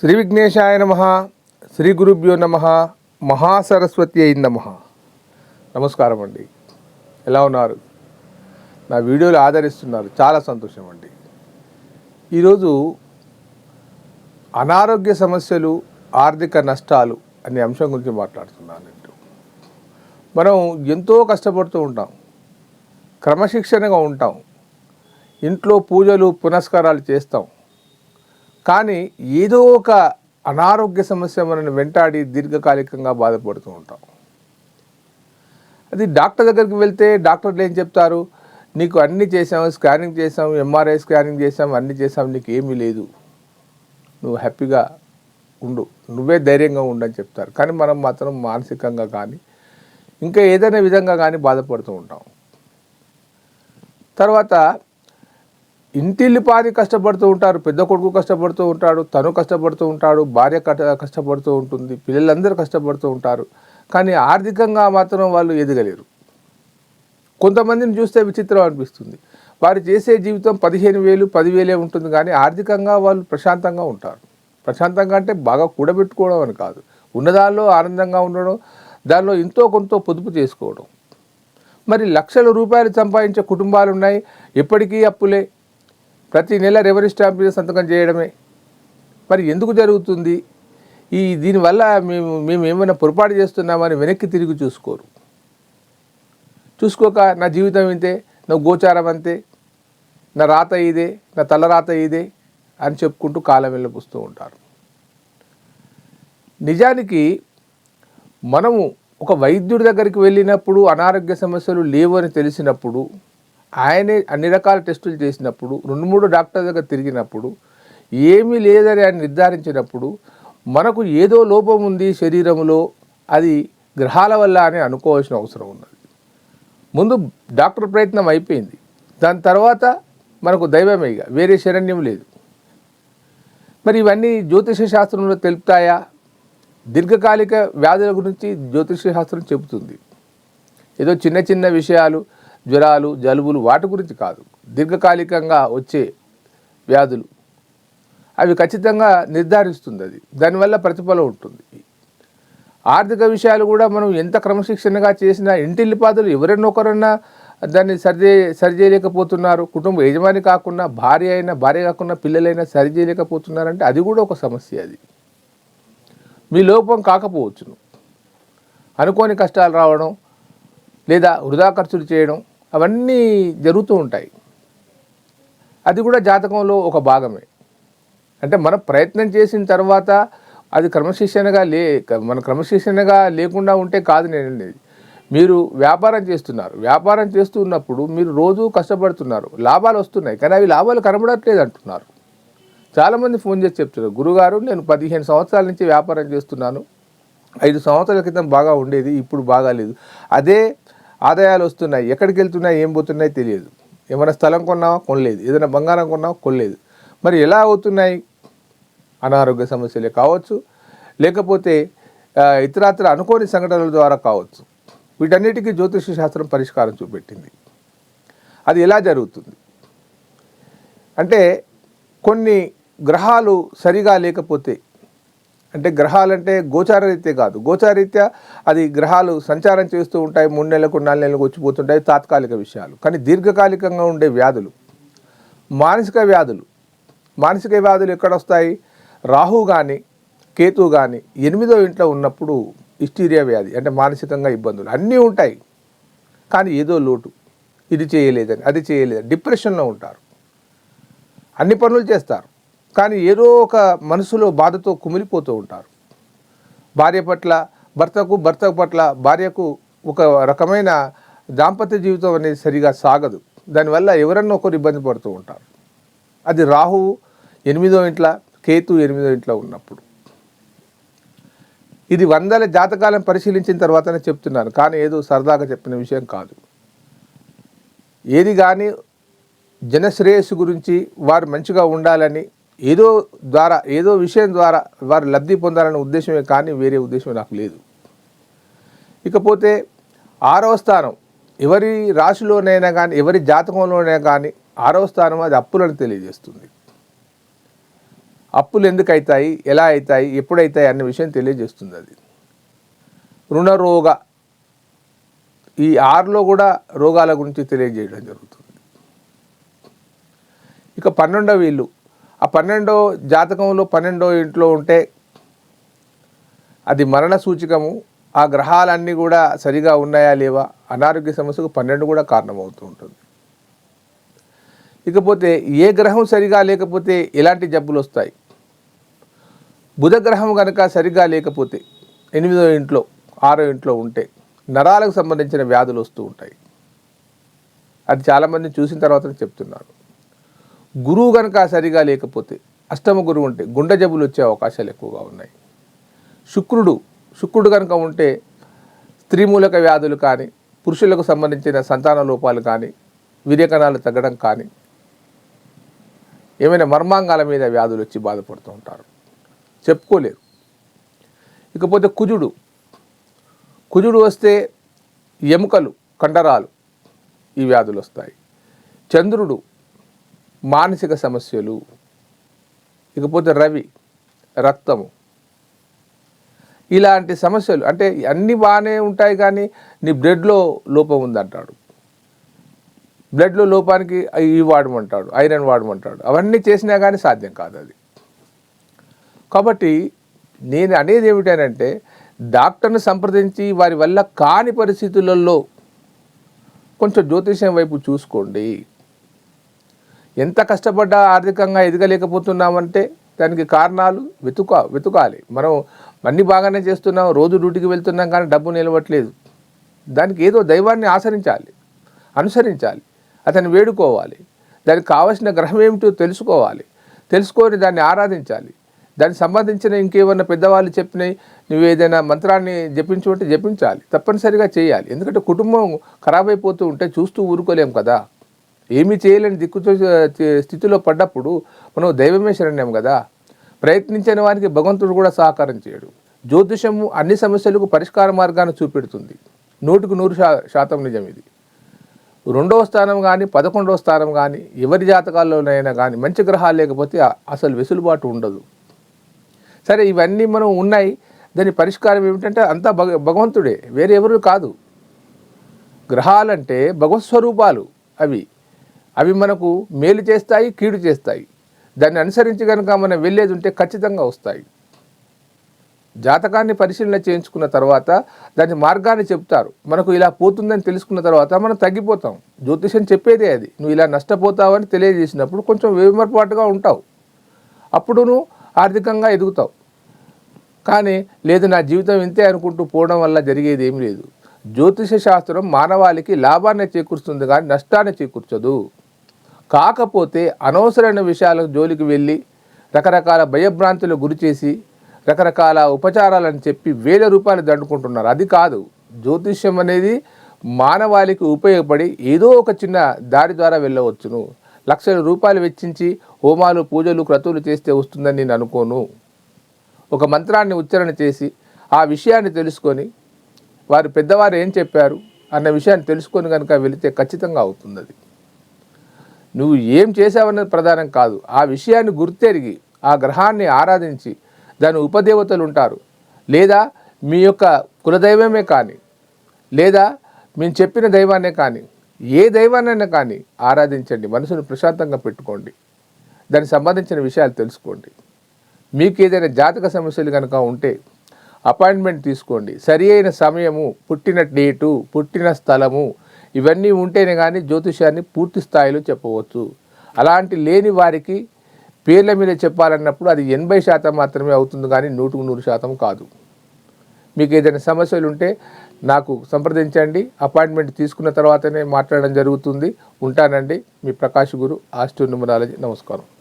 శ్రీ విఘ్నేశాయ నమ శ్రీ గురుభ్యో నమ మహాసరస్వతి అయి నమ. నమస్కారం అండి. ఎలా ఉన్నారు? నా వీడియోలు ఆదరిస్తున్నారు. చాలా సంతోషం అండి. ఈరోజు అనారోగ్య సమస్యలు ఆర్థిక నష్టాలు అనే అంశం గురించి మాట్లాడుతున్నాను మనం ఎంతో కష్టపడుతూ ఉంటాం. క్రమశిక్షణగా ఉంటాం. ఇంట్లో పూజలు పునస్కారాలు చేస్తాం. కానీ ఏదో ఒక అనారోగ్య సమస్య మనల్ని వెంటాడి దీర్ఘకాలికంగా బాధపడుతూ ఉంటాం. అది డాక్టర్ దగ్గరికి వెళ్తే డాక్టర్లు ఏం చెప్తారు? నీకు అన్ని చేసాం స్కానింగ్ చేసాం ఎంఆర్ఐ స్కానింగ్ చేసాం అన్ని చేసాం నీకు ఏమీ లేదు. నువ్వు హ్యాపీగా ఉండు. నువ్వే ధైర్యంగా ఉండని చెప్తారు. కానీ మనం మాత్రం మానసికంగా కానీ ఇంకా ఏదైనా విధంగా కానీ బాధపడుతూ ఉంటాం. తర్వాత ఇంటిల్లిపాది కష్టపడుతూ ఉంటారు పెద్ద కొడుకు కష్టపడుతూ ఉంటాడు తను కష్టపడుతూ ఉంటాడు భార్య కష్టపడుతూ ఉంటుంది పిల్లలందరూ కష్టపడుతూ ఉంటారు. కానీ ఆర్థికంగా మాత్రం వాళ్ళు ఎదగలేరు. కొంతమందిని చూస్తే విచిత్రం అనిపిస్తుంది. వారు చేసే జీవితం పదిహేను వేలు పదివేలే ఉంటుంది కానీ ఆర్థికంగా వాళ్ళు ప్రశాంతంగా ఉంటారు. ప్రశాంతంగా అంటే బాగా కూడబెట్టుకోవడం అని కాదు. ఉన్నదానిలో ఆనందంగా ఉండడం దానిలో ఎంతో కొంత పొదుపు చేసుకోవడం. మరి లక్షల రూపాయలు సంపాదించే కుటుంబాలు ఉన్నాయి ఎప్పటికీ అప్పులే. ప్రతి నెల రెవెన్యూ స్టాంప్ మీద సంతకం చేయడమే. మరి ఎందుకు జరుగుతుంది? ఈ దీనివల్ల మేము మేము ఏమైనా పొరపాటు చేస్తున్నామని వెనక్కి తిరిగి చూసుకోరు. చూసుకోక నా జీవితం ఇంతే నా గోచారం అంతే నా రాత ఇదే నా తలరాత ఇదే అని చెప్పుకుంటూ కాలం వెళ్ళపుస్తూ ఉంటారు. నిజానికి మనము ఒక వైద్యుడి దగ్గరికి వెళ్ళినప్పుడు అనారోగ్య సమస్యలు లేవు అని తెలిసినప్పుడు ఆయనే అన్ని రకాల టెస్టులు చేసినప్పుడు రెండు మూడు డాక్టర్ దగ్గర తిరిగినప్పుడు ఏమీ లేదని ఆయన నిర్ధారించినప్పుడు మనకు ఏదో లోపం ఉంది శరీరంలో అది గ్రహాల వల్ల అని అనుకోవాల్సిన అవసరం ఉన్నది. ముందు డాక్టర్ ప్రయత్నం అయిపోయింది. దాని తర్వాత మనకు దైవమే ఇక వేరే శరణ్యం లేదు. మరి ఇవన్నీ జ్యోతిష శాస్త్రంలో తెలుపుతాయా? దీర్ఘకాలిక వ్యాధుల గురించి జ్యోతిష శాస్త్రం చెబుతుంది. ఏదో చిన్న చిన్న విషయాలు జ్వరాలు జలుబులు వాటి గురించి కాదు. దీర్ఘకాలికంగా వచ్చే వ్యాధులు. అవి ఖచ్చితంగా నిర్ధారిస్తుంది అది. దానివల్ల ప్రతిఫలం ఉంటుంది. ఆర్థిక విషయాలు కూడా మనం ఎంత క్రమశిక్షణగా చేసినా ఇంటిల్లిపాదులు ఎవరైనా ఒకరన్నా దాన్ని సరి సరిచేయలేకపోతున్నారు. కుటుంబ యజమాని కాకుండా భార్య అయినా భార్య కాకుండా పిల్లలైనా సరి చేయలేకపోతున్నారంటే అది కూడా ఒక సమస్య అది. మీ లోపం కాకపోవచ్చును. అనుకోని కష్టాలు రావడం లేదా వృధా ఖర్చులు చేయడం అవన్నీ జరుగుతూ ఉంటాయి. అది కూడా జాతకంలో ఒక భాగమే. అంటే మనం ప్రయత్నం చేసిన తర్వాత అది క్రమశిక్షణగా లే మన క్రమశిక్షణగా లేకుండా ఉంటే కాదు నేను అనేది. మీరు వ్యాపారం చేస్తున్నారు. వ్యాపారం చేస్తూ ఉన్నప్పుడు మీరు రోజు కష్టపడుతున్నారు. లాభాలు వస్తున్నాయి. కానీ అవి లాభాలు కనబడట్లేదు అంటున్నారు. చాలామంది ఫోన్ చేసి చెప్తున్నారు. గురుగారు నేను పదిహేను సంవత్సరాల నుంచి వ్యాపారం చేస్తున్నాను. ఐదు సంవత్సరాల క్రితం బాగా ఉండేది ఇప్పుడు బాగాలేదు అదే ఆదాయాలు వస్తున్నాయి ఎక్కడికి వెళ్తున్నాయి ఏం పోతున్నాయి తెలియదు. ఏమైనా స్థలం కొన్నావా? కొనలేదు. ఏదైనా బంగారం కొన్నావా? కొనలేదు. మరి ఎలా అవుతున్నాయి? అనారోగ్య సమస్యలే కావచ్చు. లేకపోతే ఇతరాత్ర అనుకోని సంఘటనల ద్వారా కావచ్చు. వీటన్నిటికీ జ్యోతిష శాస్త్రం పరిష్కారం చూపెట్టింది. అది ఎలా జరుగుతుంది? అంటే కొన్ని గ్రహాలు సరిగా లేకపోతే అంటే గ్రహాలంటే గోచారరీత్యా కాదు. గోచారీత్యా అది గ్రహాలు సంచారం చేస్తూ ఉంటాయి. మూడు నెలలకు నాలుగు నెలలకు వచ్చిపోతుంటాయి తాత్కాలిక విషయాలు. కానీ దీర్ఘకాలికంగా ఉండే వ్యాధులు మానసిక వ్యాధులు మానసిక వ్యాధులు ఎక్కడ వస్తాయి రాహు కానీ కేతు కానీ ఎనిమిదో ఇంట్లో ఉన్నప్పుడు హిస్టీరియా వ్యాధి అంటే మానసికంగా ఇబ్బందులు అన్నీ ఉంటాయి. కానీ ఏదో లోటు. ఇది చేయలేదని అది చేయలేదని డిప్రెషన్లో ఉంటారు. అన్ని పనులు చేస్తారు. కానీ ఏదో ఒక మనసులో బాధతో కుమిలిపోతూ ఉంటారు. భార్య పట్ల భర్తకు భర్త పట్ల భార్యకు ఒక రకమైన దాంపత్య జీవితం అనేది సరిగా సాగదు. దానివల్ల ఎవరన్నా ఒకరు ఇబ్బంది పడుతూ ఉంటారు. అది రాహువు ఎనిమిదో ఇంట్లో కేతు ఎనిమిదో ఇంట్లో ఉన్నప్పుడు. ఇది వందల జాతకాలను పరిశీలించిన తర్వాతనే చెప్తున్నాను కానీ ఏదో సరదాగా చెప్పిన విషయం కాదు. ఏది కానీ జనశ్రేయస్సు గురించి వారు మంచిగా ఉండాలని ఏదో ద్వారా ఏదో విషయం ద్వారా వారు లబ్ధి పొందాలనే ఉద్దేశమే కానీ వేరే ఉద్దేశం నాకు లేదు. ఇకపోతే ఆరవ స్థానం ఎవరి రాశిలోనైనా కానీ ఎవరి జాతకంలోనైనా కానీ ఆరవ స్థానం అది అప్పులను తెలియజేస్తుంది. అప్పులు ఎందుకు అవుతాయి ఎలా అవుతాయి ఎప్పుడు అవుతాయి అన్న విషయం తెలియజేస్తుంది అది. రుణరోగ ఈ ఆరులో కూడా రోగాల గురించి తెలియజేయడం జరుగుతుంది. ఇక పన్నెండవ వీళ్ళు ఆ పన్నెండో జాతకంలో పన్నెండో ఇంట్లో ఉంటే అది మరణ సూచకము. ఆ గ్రహాలన్నీ కూడా సరిగా ఉన్నాయా లేవా? అనారోగ్య సమస్యకు పన్నెండు కూడా కారణమవుతూ ఉంటుంది. ఇకపోతే ఏ గ్రహం సరిగా లేకపోతే ఎలాంటి జబ్బులు వస్తాయి? బుధ గ్రహం కనుక సరిగా లేకపోతే ఎనిమిదో ఇంట్లో ఆరో ఇంట్లో ఉంటే నరాలకు సంబంధించిన వ్యాధులు వస్తూ ఉంటాయి. అది చాలామంది చూసిన తర్వాత చెప్తున్నారు. గురువు కనుక సరిగా లేకపోతే అష్టమ గురువు ఉంటే గుండె జబ్బులు వచ్చే అవకాశాలు ఎక్కువగా ఉన్నాయి. శుక్రుడు శుక్రుడు కనుక ఉంటే స్త్రీమూలక వ్యాధులు కానీ పురుషులకు సంబంధించిన సంతాన లోపాలు కానీ వీర్యకణాలు తగ్గడం కానీ ఏమైనా మర్మాంగాల మీద వ్యాధులు వచ్చి బాధపడుతూ ఉంటారు. చెప్పుకోలేరు. ఇకపోతే కుజుడు కుజుడు వస్తే ఎముకలు కండరాలు ఈ వ్యాధులు వస్తాయి. చంద్రుడు మానసిక సమస్యలు ఇకపోతే రవి రక్తము. ఇలాంటి సమస్యలు అంటే అన్నీ బాగానే ఉంటాయి కానీ నీ బ్లడ్లో లోపం ఉందంటాడు. బ్లడ్లో లోపానికి ఇవి వాడమంటాడు ఐరన్ వాడమంటాడు అవన్నీ చేసినా కానీ సాధ్యం కాదు అది. కాబట్టి నేను అనేది ఏమిటనంటే డాక్టర్ని సంప్రదించి వారి వల్ల కాని పరిస్థితులలో కొంచెం జ్యోతిష్యం వైపు చూసుకోండి. ఎంత కష్టపడ్డా ఆర్థికంగా ఎదగలేకపోతున్నామంటే దానికి కారణాలు వెతుక వెతుకాలి. మనం అన్ని బాగానే చేస్తున్నాం రోజు డ్యూటీకి వెళ్తున్నాం కానీ డబ్బు నిలవట్లేదు. దానికి ఏదో దైవాన్ని ఆచరించాలి అనుసరించాలి అతన్ని వేడుకోవాలి. దానికి కావలసిన గ్రహం ఏమిటో తెలుసుకోవాలి. తెలుసుకొని దాన్ని ఆరాధించాలి. దానికి సంబంధించిన ఇంకేమన్నా పెద్దవాళ్ళు చెప్పినాయి నువ్వు ఏదైనా మంత్రాన్ని జపించుకుంటే జపించాలి. తప్పనిసరిగా చేయాలి. ఎందుకంటే కుటుంబం ఖరాబ్ అయిపోతూ ఉంటే చూస్తూ ఊరుకోలేం కదా. ఏమీ చేయలేని దిక్కు స్థితిలో పడ్డప్పుడు మనం దైవమే శరణ్యం కదా? ప్రయత్నించిన వారికి భగవంతుడు కూడా సహకారం చేయడు. జ్యోతిషము అన్ని సమస్యలకు పరిష్కార మార్గాన్ని చూపెడుతుంది. నూటికి నూరు శాతం నిజం ఇది. రెండవ స్థానం కానీ పదకొండవ స్థానం కానీ ఎవరి జాతకాల్లోనైనా కానీ మంచి గ్రహాలు లేకపోతే అసలు వెసులుబాటు ఉండదు. సరే ఇవన్నీ మనం ఉన్నాయి. దాని పరిష్కారం ఏమిటంటే అంతా భగ భగవంతుడే వేరే ఎవరు కాదు. గ్రహాలంటే భగవత్ స్వరూపాలు అవి. అవి మనకు మేలు చేస్తాయి కీడు చేస్తాయి. దాన్ని అనుసరించి కనుక మనం వెళ్ళేది ఉంటే ఖచ్చితంగా వస్తాయి. జాతకాన్ని పరిశీలన చేయించుకున్న తర్వాత దాని మార్గాన్ని చెప్తారు. మనకు ఇలా పోతుందని తెలుసుకున్న తర్వాత మనం తగ్గిపోతాం. జ్యోతిషం చెప్పేదే అది. నువ్వు ఇలా నష్టపోతావని తెలియజేసినప్పుడు కొంచెం వేమర్పాటుగా ఉంటావు. అప్పుడు నువ్వు ఆర్థికంగా ఎదుగుతావు. కానీ లేదు నా జీవితం ఇంతే అనుకుంటూ పోవడం వల్ల జరిగేది ఏమీ లేదు. జ్యోతిష శాస్త్రం మానవాళికి లాభాన్ని చేకూరుస్తుంది కానీ నష్టాన్ని చేకూర్చదు. కాకపోతే అనవసరమైన విషయాల జోలికి వెళ్ళి రకరకాల భయభ్రాంతులు గురి చేసి రకరకాల ఉపచారాలని చెప్పి వేల రూపాయలు దండుకుంటున్నారు. అది కాదు. జ్యోతిష్యం అనేది మానవాళికి ఉపయోగపడి ఏదో ఒక చిన్న దారి ద్వారా వెళ్ళవచ్చును. లక్షల రూపాయలు వెచ్చించి హోమాలు పూజలు క్రతువులు చేస్తే వస్తుందని నేను అనుకోను. ఒక మంత్రాన్ని ఉచ్చారణ చేసి ఆ విషయాన్ని తెలుసుకొని వారు పెద్దవారు ఏం చెప్పారు అన్న విషయాన్ని తెలుసుకొని కనుక వెళితే ఖచ్చితంగా అవుతుంది అది నువ్వు ఏం చేసావన్నది ప్రధానం కాదు. ఆ విషయాన్ని గుర్తెరిగి ఆ గ్రహాన్ని ఆరాధించి దాని ఉపదేవతలు ఉంటారు. లేదా మీ యొక్క కులదైవమే కానీ లేదా మేము చెప్పిన దైవాన్నే కానీ ఏ దైవాన్నైనా కానీ ఆరాధించండి. మనసును ప్రశాంతంగా పెట్టుకోండి. దానికి సంబంధించిన విషయాలు తెలుసుకోండి. మీకు ఏదైనా జాతక సమస్యలు కనుక ఉంటే అపాయింట్మెంట్ తీసుకోండి. సరి అయిన సమయము పుట్టిన డేటు పుట్టిన స్థలము ఇవన్నీ ఉంటేనే కానీ జ్యోతిషాన్ని పూర్తి స్థాయిలో చెప్పవచ్చు. అలాంటి లేని వారికి పేర్ల మీద చెప్పాలన్నప్పుడు అది ఎనభై శాతం మాత్రమే అవుతుంది కానీ నూటుకు నూరు శాతం కాదు. మీకు ఏదైనా సమస్యలు ఉంటే నాకు సంప్రదించండి. అపాయింట్మెంట్ తీసుకున్న తర్వాతనే మాట్లాడడం జరుగుతుంది. ఉంటానండి. మీ ప్రకాష్ గురు ఆస్ట్రో న్యూమరాలజీ. నమస్కారం.